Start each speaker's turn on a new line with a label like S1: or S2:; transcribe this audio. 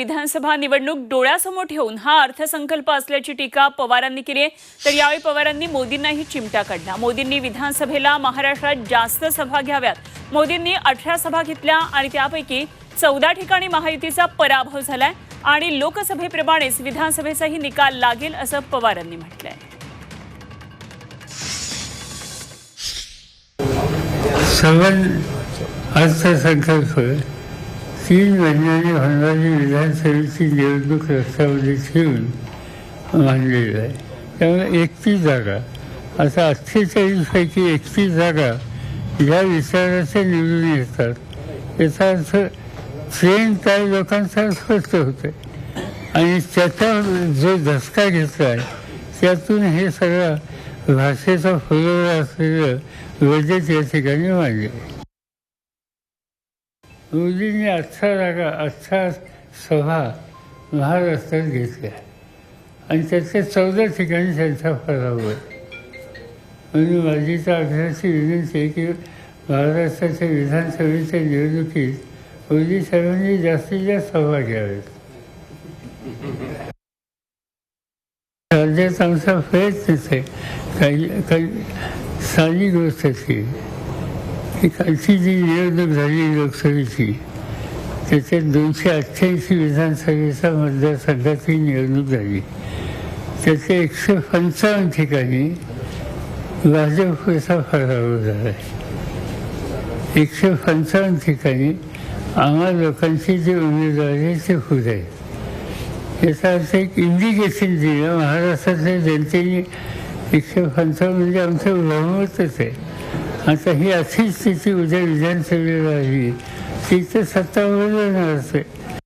S1: विधानसभा निवडणूक डोळ्यासमोर ठेवून हा अर्थसंकल्प असल्याची टीका पवारांनी केली आहे. तर यावेळी पवारांनी मोदींनाही चिमटा काढला. मोदींनी विधानसभेला महाराष्ट्रात जास्त सभा घ्याव्यात. मोदींनी अठरा सभा घेतल्या आणि त्यापैकी चौदा ठिकाणी महायुतीचा पराभव झालाय आणि लोकसभेप्रमाणेच विधानसभेचाही निकाल लागेल असं पवारांनी म्हटलंय.
S2: अर्थसंकल्प तीन महिन्याने होणारी विधानसभेची निवडणूक रस्त्यामध्ये ठेवून मांडलेलं आहे त्यामुळे एकतीस जागा आता अठ्ठेचाळीसपैकी एकतीस जागा या विचाराच्या निवडून येतात. याचा अर्थ ट्रेन काय लोकांचा स्पष्ट होते आणि त्याचा जो धसका घेतला आहे त्यातून हे सगळं भाषेचा फुलवडा असलेलं बजेट या ठिकाणी मांडले मोदींनी अठरा जागा अठरा सभा महाराष्ट्रात घेतल्या आणि त्याच्या चौदा ठिकाणी त्यांचा फराव आहे. म्हणून माझी तर आग्रहाची विनंती आहे की महाराष्ट्राच्या विधानसभेच्या निवडणुकीत मोदी साहेबांनी जास्तीत जास्त सभा घ्याव्यात. राज्यात आमचा प्रयत्नच आहे काही काही साधी गोष्ट अशी कालची जी निवडणूक झाली लोकसभेची त्याच्यात दोनशे अठ्ठ्याऐंशी विधानसभेचा मतदारसंघाची निवडणूक झाली. त्याच्या एकशे पंचावन्न ठिकाणी भाजपचा पराभव झाला आहे एकशे पंचावन्न ठिकाणी आम्हा लोकांची जे उमेदवार आहे ते खुद आहेत याचा अर्थ एक इंडिकेशन दिलं महाराष्ट्रातल्या जनतेने एकशे पंचावन्न म्हणजे आमचं बहुमतच आहे. आता ही अशी स्थिती उद्या विधानसभेला आली ती तर सत्ता बदलणारच